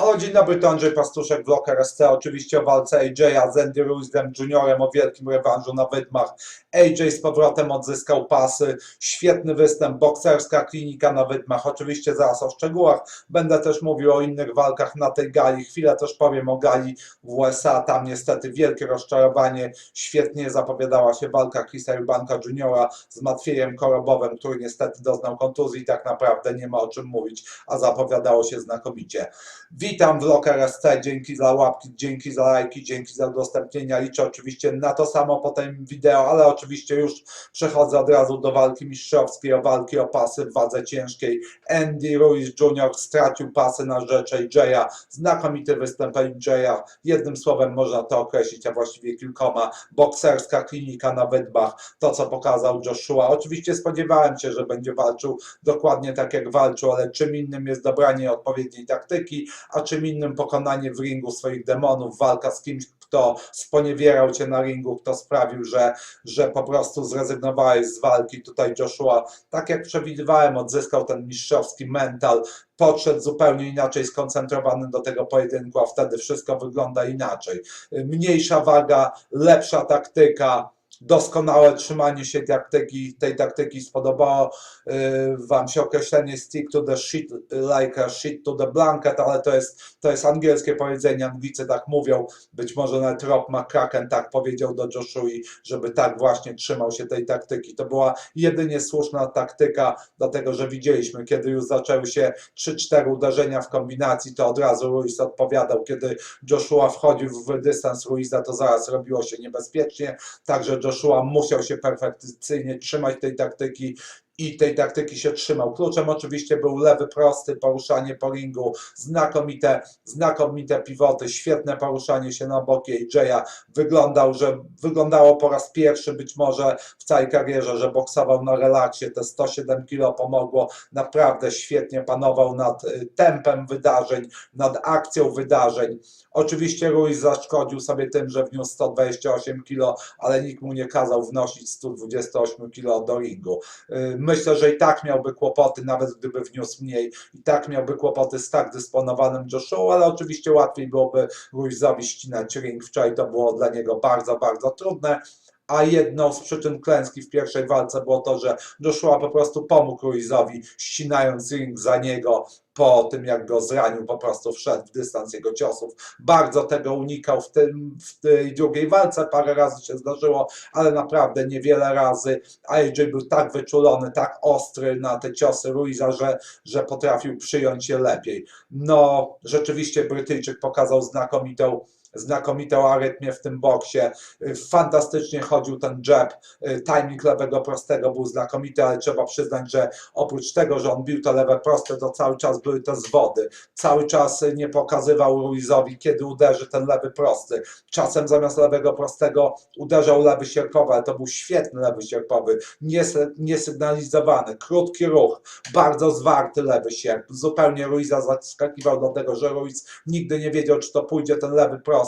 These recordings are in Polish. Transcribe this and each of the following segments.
Halo, dzień dobry, to Andrzej Pastuszek, Bloker ST. Oczywiście o walce AJ'a z Andy Ruizem Juniorem o wielkim rewanżu na Wydmach. AJ z powrotem odzyskał pasy, świetny występ, bokserska klinika na Wydmach. Oczywiście zaraz o szczegółach. Będę też mówił o innych walkach na tej gali. Chwilę też powiem o gali w USA. Tam niestety wielkie rozczarowanie. Świetnie zapowiadała się walka Chrisa Eubanka Juniora z Matwiejem Korobowem, który niestety doznał kontuzji. Tak naprawdę nie ma o czym mówić, a zapowiadało się znakomicie. Witam w Locker SC, dzięki za łapki, dzięki za lajki, dzięki za udostępnienia. Liczę oczywiście na to samo po tym wideo, ale oczywiście już przechodzę od razu do walki mistrzowskiej, o walki o pasy w wadze ciężkiej. Andy Ruiz Jr. stracił pasy na rzecz AJ'a. Znakomity występ AJ'a. Jednym słowem można to określić, a właściwie kilkoma. Bokserska klinika na wydbach. To, co pokazał Joshua. Oczywiście spodziewałem się, że będzie walczył dokładnie tak, jak walczył, ale czym innym jest dobranie odpowiedniej taktyki, a czym innym pokonanie w ringu swoich demonów, walka z kimś, kto sponiewierał cię na ringu, kto sprawił, że, że po prostu zrezygnowałeś z walki. Tutaj Joshua, tak jak przewidywałem, odzyskał ten mistrzowski mental, podszedł zupełnie inaczej skoncentrowany do tego pojedynku, a wtedy wszystko wygląda inaczej. Mniejsza waga, lepsza taktyka, doskonałe trzymanie się taktyki, tej taktyki spodobało y, Wam się określenie stick to the shit like a shit to the blanket, ale to jest, to jest angielskie powiedzenie, Anglicy tak mówią, być może nawet Rob McCracken tak powiedział do Joshua, żeby tak właśnie trzymał się tej taktyki. To była jedynie słuszna taktyka, dlatego że widzieliśmy, kiedy już zaczęły się 3-4 uderzenia w kombinacji, to od razu Ruiz odpowiadał, kiedy Joshua wchodził w dystans Ruiza, to zaraz robiło się niebezpiecznie, także Joshua musiał się perfekcyjnie trzymać tej taktyki i tej taktyki się trzymał. Kluczem oczywiście był lewy prosty, poruszanie po ringu, znakomite, znakomite pivoty, świetne poruszanie się na boki AJ'a. Wyglądał, że wyglądało po raz pierwszy być może w całej karierze, że boksował na relaksie, te 107 kg pomogło, naprawdę świetnie panował nad y, tempem wydarzeń, nad akcją wydarzeń. Oczywiście Ruiz zaszkodził sobie tym, że wniósł 128 kg, ale nikt mu nie kazał wnosić 128 kg do ringu. Y, Myślę, że i tak miałby kłopoty, nawet gdyby wniósł mniej, i tak miałby kłopoty z tak dysponowanym Joshua, ale oczywiście łatwiej byłoby Ruizowi ścinać ring. Wczoraj to było dla niego bardzo, bardzo trudne. A jedną z przyczyn klęski w pierwszej walce było to, że Joshua po prostu pomógł Ruizowi, ścinając ring za niego po tym, jak go zranił, po prostu wszedł w dystans jego ciosów. Bardzo tego unikał w, tym, w tej drugiej walce, parę razy się zdarzyło, ale naprawdę niewiele razy. AJ był tak wyczulony, tak ostry na te ciosy Ruiza, że, że potrafił przyjąć je lepiej. No, rzeczywiście Brytyjczyk pokazał znakomitą znakomitą arytmię w tym boksie. Fantastycznie chodził ten jab. Timing lewego prostego był znakomity, ale trzeba przyznać, że oprócz tego, że on bił to lewe proste, to cały czas były te zwody. Cały czas nie pokazywał Ruizowi, kiedy uderzy ten lewy prosty. Czasem zamiast lewego prostego uderzał lewy sierpowy, ale to był świetny lewy sierpowy, nies- niesygnalizowany, krótki ruch, bardzo zwarty lewy sierp. Zupełnie Ruiza zaskakiwał dlatego, że Ruiz nigdy nie wiedział, czy to pójdzie ten lewy prosty,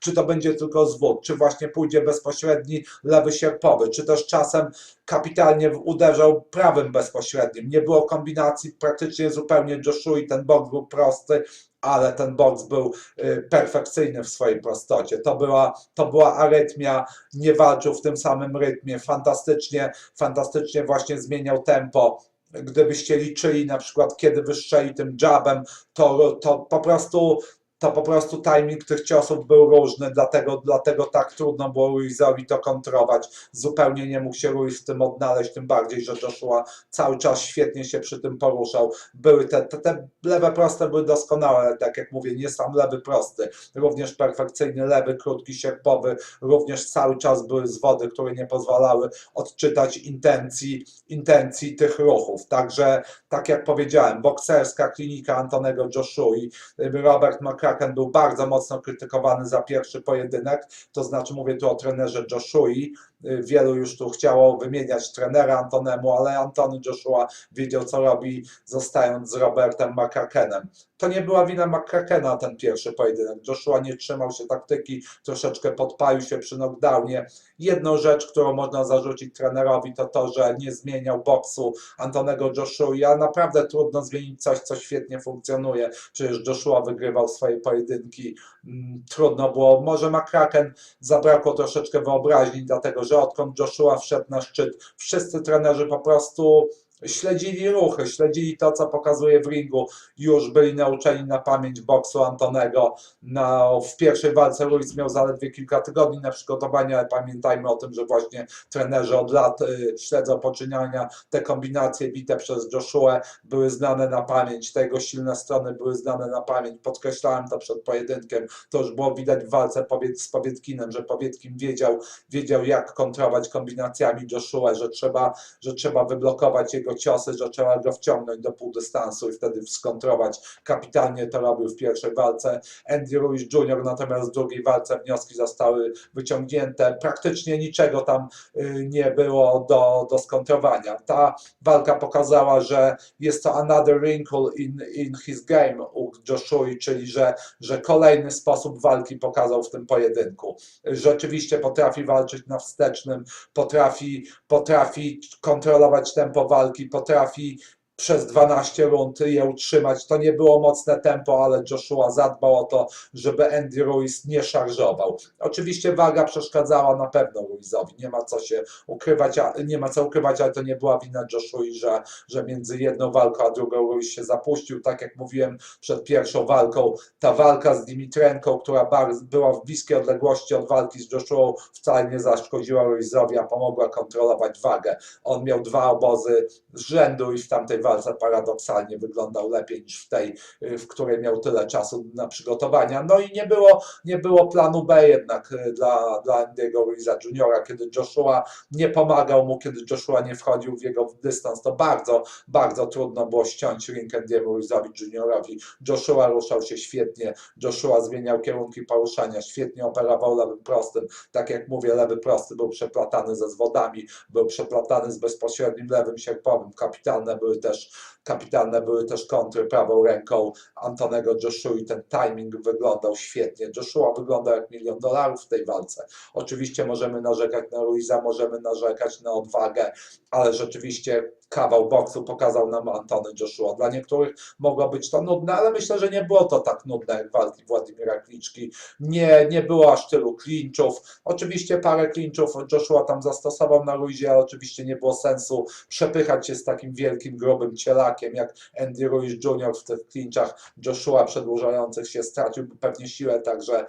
czy to będzie tylko zwód, czy właśnie pójdzie bezpośredni lewy sierpowy, czy też czasem kapitalnie uderzał prawym bezpośrednim. Nie było kombinacji praktycznie zupełnie Joshua i ten boks był prosty, ale ten boks był y, perfekcyjny w swojej prostocie. To była, to była arytmia, nie walczył w tym samym rytmie, fantastycznie, fantastycznie właśnie zmieniał tempo. Gdybyście liczyli na przykład, kiedy wystrzeli tym jabem, to, to po prostu to po prostu timing tych ciosów był różny, dlatego, dlatego tak trudno było Ruizowi to kontrować. Zupełnie nie mógł się Ruiz w tym odnaleźć, tym bardziej, że Joshua cały czas świetnie się przy tym poruszał. Były te, te, te lewe proste były doskonałe, tak jak mówię, nie sam lewy prosty, również perfekcyjny lewy, krótki, sierpowy, również cały czas były zwody, które nie pozwalały odczytać intencji, intencji tych ruchów. Także, tak jak powiedziałem, bokserska klinika Antonego Joshua, Robert McCracken McCracken był bardzo mocno krytykowany za pierwszy pojedynek, to znaczy mówię tu o trenerze Joshui. Y, Wielu już tu chciało wymieniać trenera Antonemu, ale Antony Joshua wiedział, co robi, zostając z Robertem McCrackenem. To nie była wina McCrackena ten pierwszy pojedynek. Joshua nie trzymał się taktyki, troszeczkę podpalił się przy knockdownie. Jedną rzecz, którą można zarzucić trenerowi, to to, że nie zmieniał boksu Antonego Joshua. Naprawdę trudno zmienić coś, co świetnie funkcjonuje. Przecież Joshua wygrywał swoje pojedynki. Mm, Trudno było. Może McCracken zabrakło troszeczkę wyobraźni, dlatego że odkąd Joshua wszedł na szczyt, wszyscy trenerzy po prostu śledzili ruchy, śledzili to, co pokazuje w ringu. Już byli nauczeni na pamięć boksu Antonego. Na, w pierwszej walce Ruiz miał zaledwie kilka tygodni na przygotowanie, ale pamiętajmy o tym, że właśnie trenerzy od lat y, śledzą poczyniania. Te kombinacje bite przez Joshua były znane na pamięć, te jego silne strony były znane na pamięć. Podkreślałem to przed pojedynkiem. To już było widać w walce powiedz, z Powietkinem, że Powietkin wiedział, wiedział jak kontrolować kombinacjami Joshua, że trzeba, że trzeba wyblokować jego ciosy, że trzeba go wciągnąć do półdystansu i wtedy skontrować. Kapitalnie to robił w pierwszej walce. Andy Ruiz Jr. natomiast w drugiej walce wnioski zostały wyciągnięte. Praktycznie niczego tam y, nie było do, do skontrowania. Ta walka pokazała, że jest to another wrinkle in, in his game u Joshua, czyli że, że kolejny sposób walki pokazał w tym pojedynku. Rzeczywiście potrafi walczyć na wstecznym, potrafi, potrafi kontrolować tempo walki, potrafi przez 12 rund je utrzymać. To nie było mocne tempo, ale Joshua zadbał o to, żeby Andy Ruiz nie szarżował. Oczywiście waga przeszkadzała na pewno Ruizowi, nie ma co się ukrywać, a, nie ma co ukrywać, ale to nie była wina Joshua, że, że między jedną walką a drugą Ruiz się zapuścił. Tak jak mówiłem przed pierwszą walką, ta walka z Dimitrenką, która była w bliskiej odległości od walki z Joshua, wcale nie zaszkodziła Ruizowi, a pomogła kontrolować wagę. On miał dwa obozy z rzędu i w tamtej walce paradoksalnie wyglądał lepiej niż w tej, w której miał tyle czasu na przygotowania. No i nie było, nie było planu B jednak y, dla, dla Andy'ego Ruiza Juniora, kiedy Joshua nie pomagał mu, kiedy Joshua nie wchodził w jego dystans, to bardzo, bardzo trudno było ściąć ring Andy'emu Ruizowi Juniorowi. Joshua ruszał się świetnie, Joshua zmieniał kierunki poruszania, świetnie operował lewym prostym. Tak jak mówię, lewy prosty był przeplatany ze zwodami, był przeplatany z bezpośrednim lewym sierpowym. Kapitalne były też kapitalne były też kontry prawą ręką Antonego Joshua i ten timing wyglądał świetnie. Joshua wyglądał jak milion dolarów w tej walce. Oczywiście możemy narzekać na Ruiza, możemy narzekać na odwagę, ale rzeczywiście kawał boksu pokazał nam Antony Joshua. Dla niektórych mogło być to nudne, ale myślę, że nie było to tak nudne jak walki Władimira Kliczki. Nie, nie było aż tylu clinchów. Oczywiście parę clinchów Joshua tam zastosował na Ruizie, ale oczywiście nie było sensu przepychać się z takim wielkim, grubym cielakiem jak Andy Ruiz Jr. w tych clinchach. Joshua przedłużających się stracił pewnie siłę, także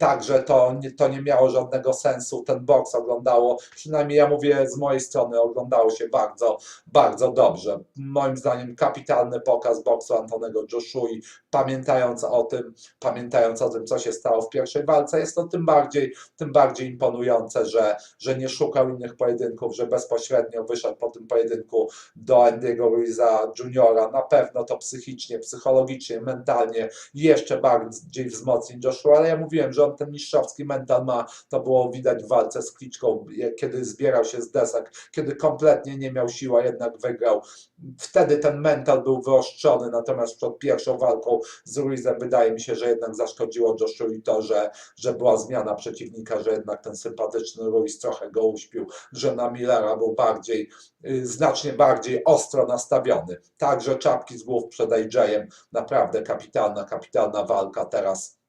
Także to to nie miało żadnego sensu. Ten boks oglądało, przynajmniej ja mówię z mojej strony, oglądało się bardzo, bardzo dobrze. Moim zdaniem kapitalny pokaz boksu Antonego Joshua. Pamiętając o tym, pamiętając o tym, co się stało w pierwszej walce, jest to tym bardziej, tym bardziej imponujące, że, że nie szukał innych pojedynków, że bezpośrednio wyszedł po tym pojedynku do Andy'ego Ruiza Juniora. Na pewno to psychicznie, psychologicznie, mentalnie jeszcze bardziej wzmocni Joshua, ale ja mówiłem, że on ten mistrzowski mental ma, to było widać w walce z Kliczką, kiedy zbierał się z desek, kiedy kompletnie nie miał siły, a jednak wygrał. Wtedy ten mental był wyostrzony, natomiast przed pierwszą walką z Ruizem wydaje mi się, że jednak zaszkodziło Joshua to, że, że była zmiana przeciwnika, że jednak ten sympatyczny Ruiz trochę go uśpił, że na Millera był bardziej, y, znacznie bardziej ostro nastawiony. Także czapki z głów przed AJ-em, naprawdę kapitalna, kapitalna walka teraz.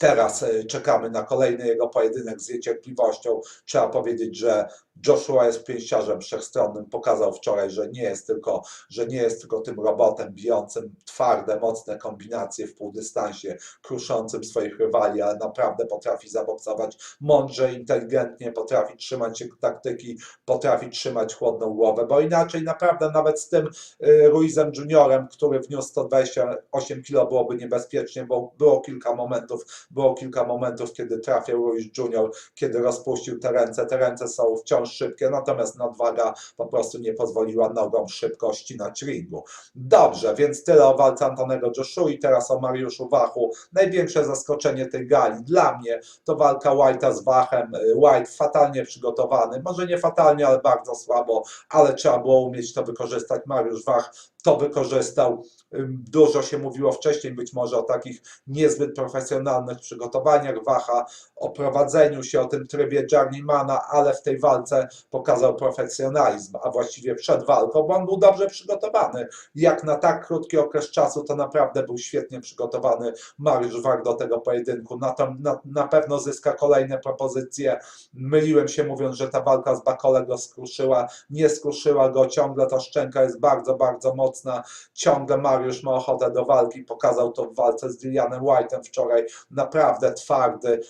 Teraz e, czekamy na kolejny jego pojedynek z niecierpliwością. Trzeba powiedzieć, że Joshua jest pięściarzem wszechstronnym. Pokazał wczoraj, że nie jest tylko, że nie jest tylko tym robotem bijącym twarde, mocne kombinacje w półdystansie, kruszącym swoich rywali, ale naprawdę potrafi zaboksować mądrze, inteligentnie, potrafi trzymać się taktyki, potrafi trzymać chłodną głowę, bo inaczej naprawdę nawet z tym y, Ruizem Juniorem, który wniósł 128 kg byłoby niebezpiecznie, bo było kilka momentów było kilka momentów, kiedy trafił Ruiz Junior, kiedy rozpuścił te ręce. Te ręce są wciąż szybkie, natomiast nadwaga po prostu nie pozwoliła nogom szybko ścinać ringu. Dobrze, więc tyle o walce Antonego Joshua i teraz o Mariuszu Wachu. Największe zaskoczenie tej gali dla mnie to walka White'a z Wachem. White fatalnie przygotowany, może nie fatalnie, ale bardzo słabo, ale trzeba było umieć to wykorzystać. Mariusz Wach to wykorzystał. Dużo się mówiło wcześniej być może o takich niezbyt profesjonalnych przygotowaniach Wacha, o prowadzeniu się, o tym trybie journeymana, ale w tej walce pokazał profesjonalizm, a właściwie przed walką, bo on był dobrze przygotowany. Jak na tak krótki okres czasu, to naprawdę był świetnie przygotowany Mariusz Wach do tego pojedynku. Na, to, na, na pewno zyska kolejne propozycje. Myliłem się mówiąc, że ta walka z Bakole go skruszyła. Nie skruszyła go, ciągle ta szczęka jest bardzo, bardzo mocna. Ciągle Mariusz ma ochotę do walki. Pokazał to w walce z Dillianem White'em wczoraj. Naprawdę twardy,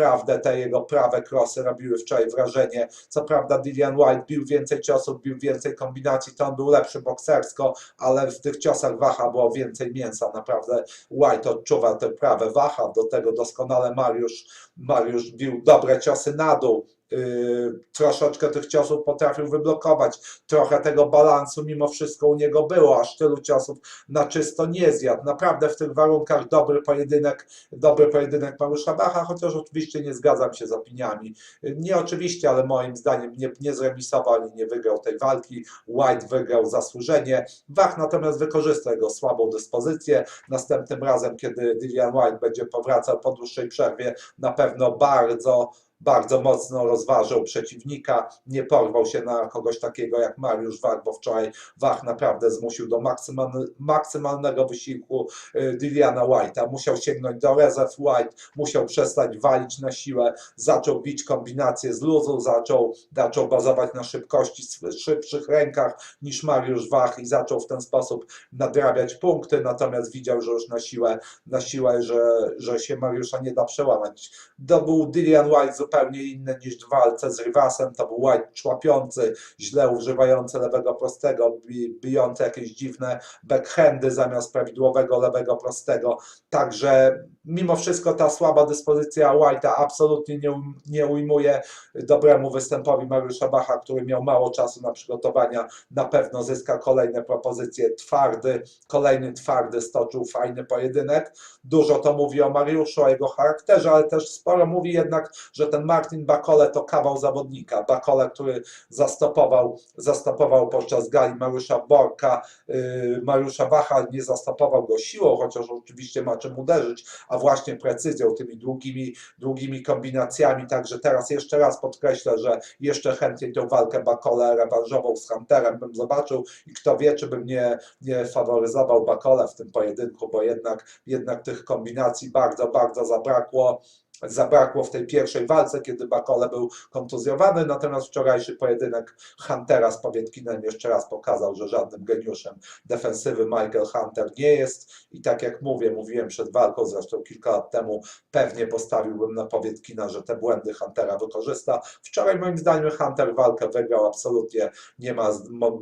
naprawdę te jego prawe krosy robiły wczoraj wrażenie. Co prawda Dillian White bił więcej ciosów, bił więcej kombinacji, to on był lepszy boksersko, ale w tych ciosach Wacha było więcej mięsa. Naprawdę White odczuwa te prawe Wacha, do tego doskonale Mariusz, Mariusz bił dobre ciosy na dół. Yy, troszeczkę tych ciosów potrafił wyblokować, trochę tego balansu mimo wszystko u niego było, aż tylu ciosów na czysto nie zjadł. Naprawdę w tych warunkach dobry pojedynek, dobry pojedynek Mariusza Wacha, chociaż oczywiście nie zgadzam się z opiniami. Nie oczywiście, ale moim zdaniem nie, nie zremisował ani nie wygrał tej walki. White wygrał zasłużenie. Wach natomiast wykorzysta jego słabą dyspozycję. Następnym razem, kiedy Dillian White będzie powracał po dłuższej przerwie, na pewno bardzo bardzo mocno rozważył przeciwnika, nie porwał się na kogoś takiego jak Mariusz Wach, bo wczoraj Wach naprawdę zmusił do maksymalne, maksymalnego wysiłku y, Dilliana White'a. Musiał sięgnąć do rezerw White, musiał przestać walić na siłę, zaczął bić kombinacje z luzu, zaczął, zaczął bazować na szybkości, szybszych rękach niż Mariusz Wach i zaczął w ten sposób nadrabiać punkty, natomiast widział, że już na siłę, na siłę że, że się Mariusza nie da przełamać. To był Dillian White zupełnie inny niż w walce z Rivasem, to był White człapiący, źle używający lewego prostego, bi- bijący jakieś dziwne backhandy zamiast prawidłowego lewego prostego. Także mimo wszystko ta słaba dyspozycja White'a absolutnie nie, nie ujmuje dobremu występowi Mariusza Bacha, który miał mało czasu na przygotowania. Na pewno zyska kolejne propozycje. Twardy, kolejny twardy stoczył fajny pojedynek. Dużo to mówi o Mariuszu, o jego charakterze, ale też sporo mówi jednak, że ten Martin Bakole to kawał zawodnika. Bakole, który zastopował, zastopował podczas gali Mariusza Borka, yy, Mariusza Wacha, nie zastopował go siłą, chociaż oczywiście ma czym uderzyć, a właśnie precyzją, tymi długimi, długimi kombinacjami. Także teraz jeszcze raz podkreślę, że jeszcze chętniej tę walkę Bakole rewanżową z Hunterem bym zobaczył i kto wie, czy bym nie, nie faworyzował Bakole w tym pojedynku, bo jednak, jednak tych kombinacji bardzo, bardzo zabrakło. Zabrakło w tej pierwszej walce, kiedy Bakole był kontuzjowany, natomiast wczorajszy pojedynek Huntera z Powietkinem jeszcze raz pokazał, że żadnym geniuszem defensywy Michael Hunter nie jest i tak jak mówię, mówiłem przed walką, zresztą kilka lat temu, pewnie postawiłbym na Powietkina, że te błędy Huntera wykorzysta. Wczoraj moim zdaniem Hunter walkę wygrał, absolutnie nie ma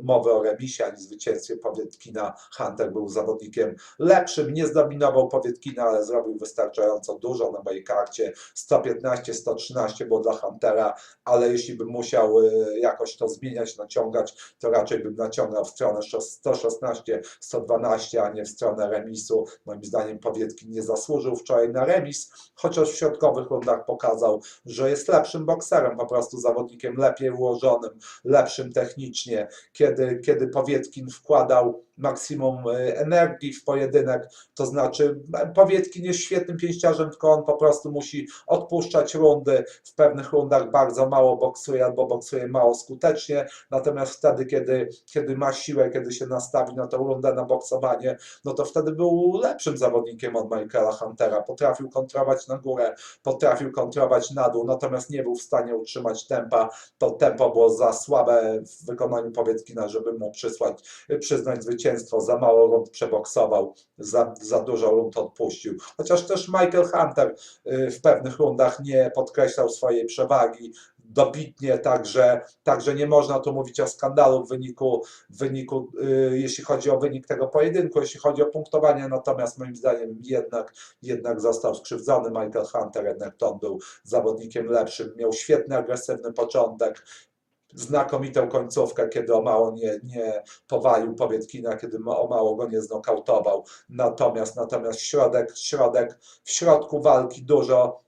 mowy o remisie ani zwycięstwie Powietkina. Hunter był zawodnikiem lepszym, nie zdominował Powietkina, ale zrobił wystarczająco dużo na mojej karcie. 115-113 było dla Huntera, ale jeśli bym musiał y, jakoś to zmieniać, naciągać, to raczej bym naciągał w stronę 116-112, a nie w stronę remisu. Moim zdaniem Powietkin nie zasłużył wczoraj na remis, chociaż w środkowych rundach pokazał, że jest lepszym bokserem, po prostu zawodnikiem lepiej ułożonym, lepszym technicznie. Kiedy, kiedy Powietkin wkładał maksimum y, energii w pojedynek, to znaczy e, Powietkin jest świetnym pięściarzem, tylko on po prostu musi odpuszczać rundy. W pewnych rundach bardzo mało boksuje albo boksuje mało skutecznie, natomiast wtedy, kiedy, kiedy ma siłę, kiedy się nastawi na tą rundę, na boksowanie, no to wtedy był lepszym zawodnikiem od Michaela Huntera. Potrafił kontrolować na górę, potrafił kontrolować na dół, natomiast nie był w stanie utrzymać tempa. To tempo było za słabe w wykonaniu Powietkina, żeby mu przysłać, przyznać zwycięstwo. Za mało rund przeboksował, za, za dużo rund odpuścił. Chociaż też Michael Hunter y, w pewnych rundach nie podkreślał swojej przewagi. dobitnie, także, także nie można tu mówić o skandalu w wyniku, w wyniku y, jeśli chodzi o wynik tego pojedynku, jeśli chodzi o punktowanie, natomiast moim zdaniem jednak, jednak został skrzywdzony Michael Hunter, jednak on był zawodnikiem lepszym, miał świetny, agresywny początek, znakomitą końcówkę, kiedy o mało nie, nie powalił Powietkina, kiedy o mało go nie znokautował. Natomiast, natomiast środek, środek, w środku walki dużo,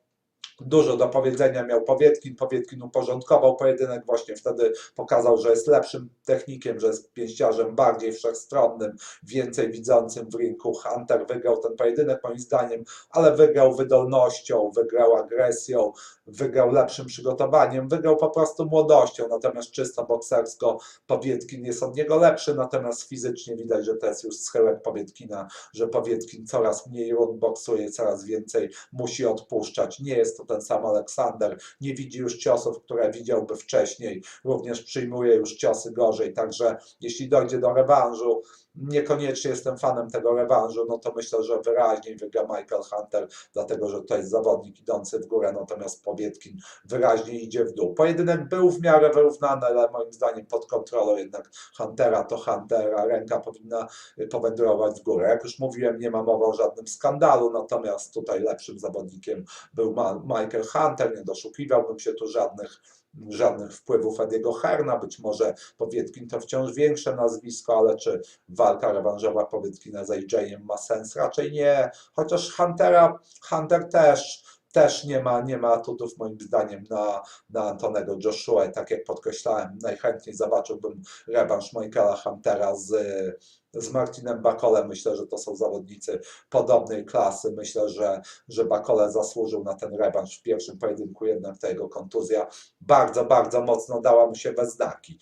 dużo do powiedzenia miał Powietkin. Powietkin uporządkował pojedynek, właśnie wtedy pokazał, że jest lepszym technikiem, że jest pięściarzem bardziej wszechstronnym, więcej widzącym w rynku. Hunter wygrał ten pojedynek moim zdaniem, ale wygrał wydolnością, wygrał agresją, wygrał lepszym przygotowaniem, wygrał po prostu młodością, natomiast czysto boksersko Powietkin jest od niego lepszy, natomiast fizycznie widać, że to jest już schyłek Powietkina, że Powietkin coraz mniej rund boksuje, coraz więcej musi odpuszczać. Nie jest to ten sam Aleksander, nie widzi już ciosów, które widziałby wcześniej, również przyjmuje już ciosy gorzej, także jeśli dojdzie do rewanżu, niekoniecznie jestem fanem tego rewanżu, no to myślę, że wyraźniej wygra Michael Hunter, dlatego że to jest zawodnik idący w górę, natomiast Powietkin wyraźnie idzie w dół. Pojedynek był w miarę wyrównany, ale moim zdaniem pod kontrolą jednak Huntera to Huntera, ręka powinna powędrować w górę. Jak już mówiłem, nie ma mowy o żadnym skandalu, natomiast tutaj lepszym zawodnikiem był Michael Hunter, nie doszukiwałbym się tu żadnych żadnych wpływów Ediego Herna, być może Powietkin to wciąż większe nazwisko, ale czy walka rewanżowa Powietkina z AJ-em ma sens? Raczej nie, chociaż Huntera, Hunter też też nie ma, nie ma atutów moim zdaniem na, na Antonego Joshua i tak jak podkreślałem, najchętniej zobaczyłbym rewanż Michaela Huntera z, z Martinem Bakolem. Myślę, że to są zawodnicy podobnej klasy. Myślę, że, że Bakole zasłużył na ten rewanż w pierwszym pojedynku, jednak ta jego kontuzja bardzo, bardzo mocno dała mu się we znaki.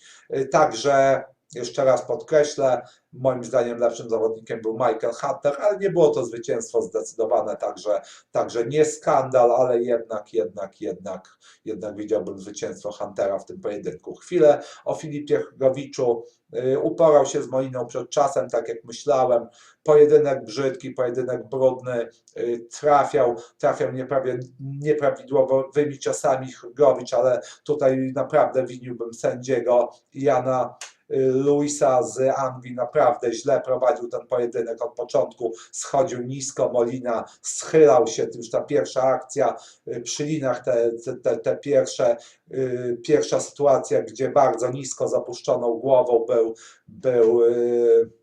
Także jeszcze raz podkreślę, moim zdaniem lepszym zawodnikiem był Michael Hunter, ale nie było to zwycięstwo zdecydowane, także, także nie skandal, ale jednak, jednak, jednak, jednak widziałbym zwycięstwo Huntera w tym pojedynku. Chwilę o Filipie Chrgowiczu. Y, Uporał się z Moliną przed czasem, tak jak myślałem. Pojedynek brzydki, pojedynek brudny, y, trafiał, trafiał nieprawie, nieprawidłowymi ciosami Chrgowicz, ale tutaj naprawdę winiłbym sędziego Jana Luisa z Anglii naprawdę źle prowadził ten pojedynek od początku, schodził nisko, Molina schylał się, już ta pierwsza akcja y, przy linach, te, te, te, te pierwsze, y, pierwsza sytuacja, gdzie bardzo nisko zapuszczoną głową był, był y,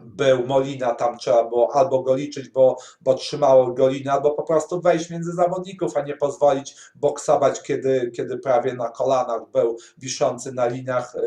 był Molina, tam trzeba było albo go liczyć, bo, bo trzymało go linę, albo po prostu wejść między zawodników, a nie pozwolić boksować, kiedy, kiedy prawie na kolanach był wiszący na linach y,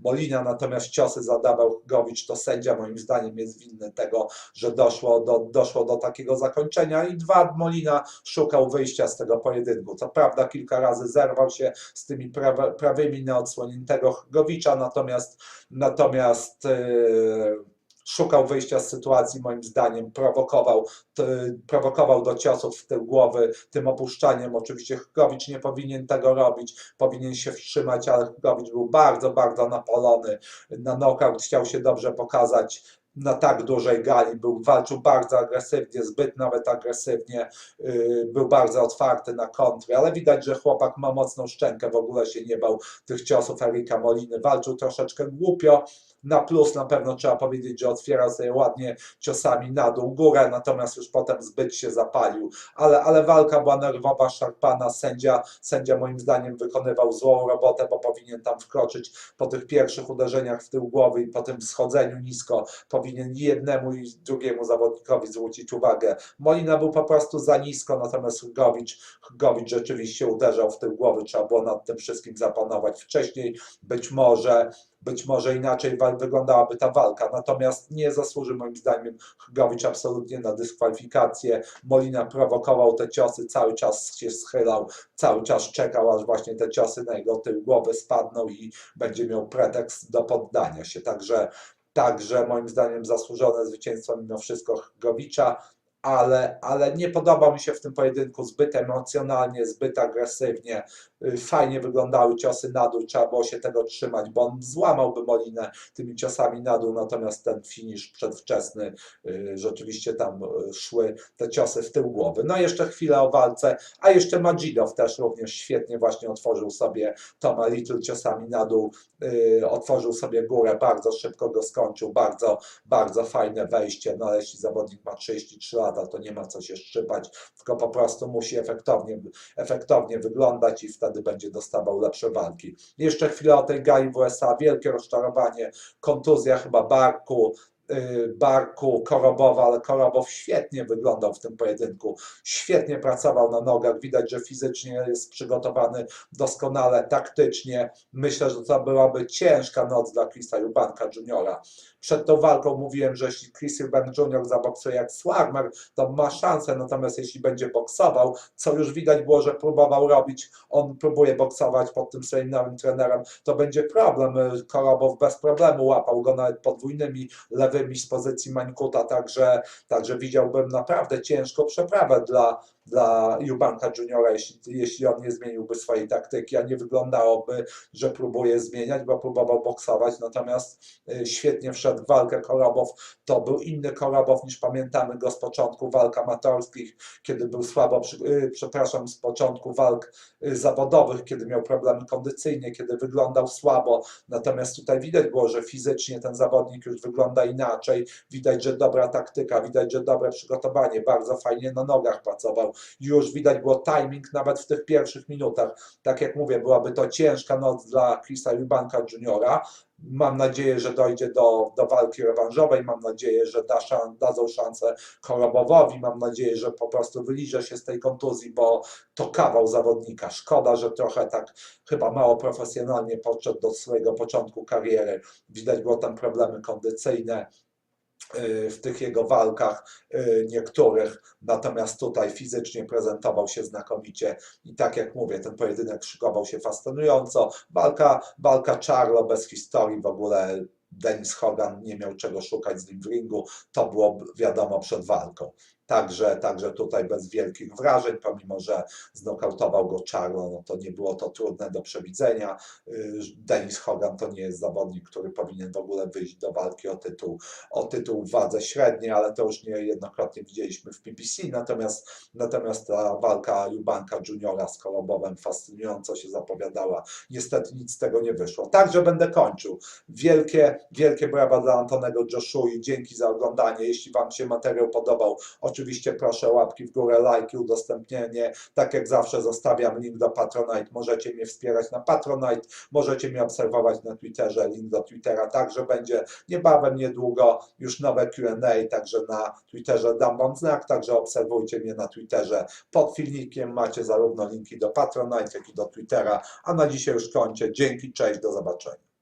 Molina, natomiast ciosy zadawał Gowicz, to sędzia moim zdaniem jest winny tego, że doszło do, doszło do takiego zakończenia i dwa, Molina szukał wyjścia z tego pojedynku. Co prawda kilka razy zerwał się z tymi prawymi neodsłoniętego Gowicza, natomiast natomiast yy, szukał wyjścia z sytuacji, moim zdaniem, prowokował, t, prowokował do ciosów w tył głowy tym opuszczaniem. Oczywiście Chrgowicz nie powinien tego robić, powinien się wstrzymać, ale Chrgowicz był bardzo, bardzo napalony na knockout, chciał się dobrze pokazać na tak dużej gali, był, walczył bardzo agresywnie, zbyt nawet agresywnie, yy, był bardzo otwarty na kontry, ale widać, że chłopak ma mocną szczękę, w ogóle się nie bał tych ciosów Erika Moliny, walczył troszeczkę głupio, na plus na pewno trzeba powiedzieć, że otwierał sobie ładnie ciosami na dół, górę, natomiast już potem zbyt się zapalił, ale, ale walka była nerwowa, szarpana, sędzia, sędzia moim zdaniem wykonywał złą robotę, bo powinien tam wkroczyć po tych pierwszych uderzeniach w tył głowy i po tym schodzeniu nisko, powinien jednemu i drugiemu zawodnikowi zwrócić uwagę. Molina był po prostu za nisko, natomiast Hrgowicz, Hrgowicz rzeczywiście uderzał w tył głowy, trzeba było nad tym wszystkim zapanować wcześniej, być może być może inaczej wyglądałaby ta walka. Natomiast nie zasłuży moim zdaniem Hrgowicz absolutnie na dyskwalifikację. Molina prowokował te ciosy, cały czas się schylał, cały czas czekał, aż właśnie te ciosy na jego tył głowy spadną i będzie miał pretekst do poddania się. Także, także moim zdaniem zasłużone zwycięstwo mimo wszystko Hrgowicza. Ale, ale nie podoba mi się w tym pojedynku zbyt emocjonalnie, zbyt agresywnie. Y, fajnie wyglądały ciosy na dół, trzeba było się tego trzymać, bo on złamałby Molinę tymi ciosami na dół, natomiast ten finisz przedwczesny, y, rzeczywiście tam y, szły te ciosy w tył głowy. No jeszcze chwilę o walce, a jeszcze Madzidow też również świetnie właśnie otworzył sobie Toma Little ciosami na dół, otworzył sobie górę, bardzo szybko go skończył, bardzo, bardzo fajne wejście, no ale jeśli zawodnik ma 33 lata, to nie ma co się szczypać, tylko po prostu musi efektownie, efektownie wyglądać i wtedy będzie dostawał lepsze walki. Jeszcze chwilę o tej gali w USA, wielkie rozczarowanie, kontuzja chyba barku, y, barku Korobowa, ale Korobow świetnie wyglądał w tym pojedynku, świetnie pracował na nogach, widać, że fizycznie jest przygotowany doskonale, taktycznie. Myślę, że to byłaby ciężka noc dla Chrisa Jubanka Juniora. Przed tą walką mówiłem, że jeśli Chris Eubank Jr. zaboksuje jak Swagmer, to ma szansę, natomiast jeśli będzie boksował, co już widać było, że próbował robić, on próbuje boksować pod tym swoim nowym trenerem, to będzie problem. Korobow bez problemu łapał go nawet podwójnymi lewymi z pozycji Mańkuta, także, także widziałbym naprawdę ciężką przeprawę dla, dla Eubanka Juniora, jeśli, jeśli on nie zmieniłby swojej taktyki, a nie wyglądałoby, że próbuje zmieniać, bo próbował boksować, natomiast y, świetnie wszedł w walkę Korobow. To był inny Korobow niż pamiętamy go z początku walk amatorskich, kiedy był słabo, y, przepraszam, z początku walk y, zawodowych, kiedy miał problemy kondycyjne, kiedy wyglądał słabo. Natomiast tutaj widać było, że fizycznie ten zawodnik już wygląda inaczej. Widać, że dobra taktyka, widać, że dobre przygotowanie, bardzo fajnie na nogach pracował. Już widać było timing nawet w tych pierwszych minutach. Tak jak mówię, byłaby to ciężka noc dla Chrisa Eubanka Juniora. Mam nadzieję, że dojdzie do, do walki rewanżowej. Mam nadzieję, że da szan, dadzą szansę Korobowowi. Mam nadzieję, że po prostu wyliże się z tej kontuzji, bo to kawał zawodnika. Szkoda, że trochę tak chyba mało profesjonalnie podszedł do swojego początku kariery. Widać było tam problemy kondycyjne w tych jego walkach y, niektórych, natomiast tutaj fizycznie prezentował się znakomicie i tak jak mówię, ten pojedynek szykował się fascynująco. Walka, walka Charlo bez historii w ogóle. Denis Hogan nie miał czego szukać z nim w ringu, to było wiadomo przed walką. Także, także tutaj bez wielkich wrażeń, pomimo że znokautował go Charlo, no to nie było to trudne do przewidzenia. Y, Denis Hogan to nie jest zawodnik, który powinien w ogóle wyjść do walki o tytuł, o tytuł wadze średniej, ale to już niejednokrotnie widzieliśmy w PPC, natomiast, natomiast ta walka Jubanka Juniora z Kolobowem fascynująco się zapowiadała. Niestety nic z tego nie wyszło. Także będę kończył. Wielkie, wielkie brawa dla Antonego Joshua dzięki za oglądanie. Jeśli Wam się materiał podobał, oczywiście proszę łapki w górę, lajki, udostępnienie. Tak jak zawsze zostawiam link do Patronite. Możecie mnie wspierać na Patronite, możecie mnie obserwować na Twitterze. Link do Twittera także będzie niebawem, niedługo już nowe Q&A, także na Twitterze dam Wam znak, także obserwujcie mnie na Twitterze. Pod filmikiem macie zarówno linki do Patronite, jak i do Twittera. A na dzisiaj już kończę. Dzięki, cześć, do zobaczenia.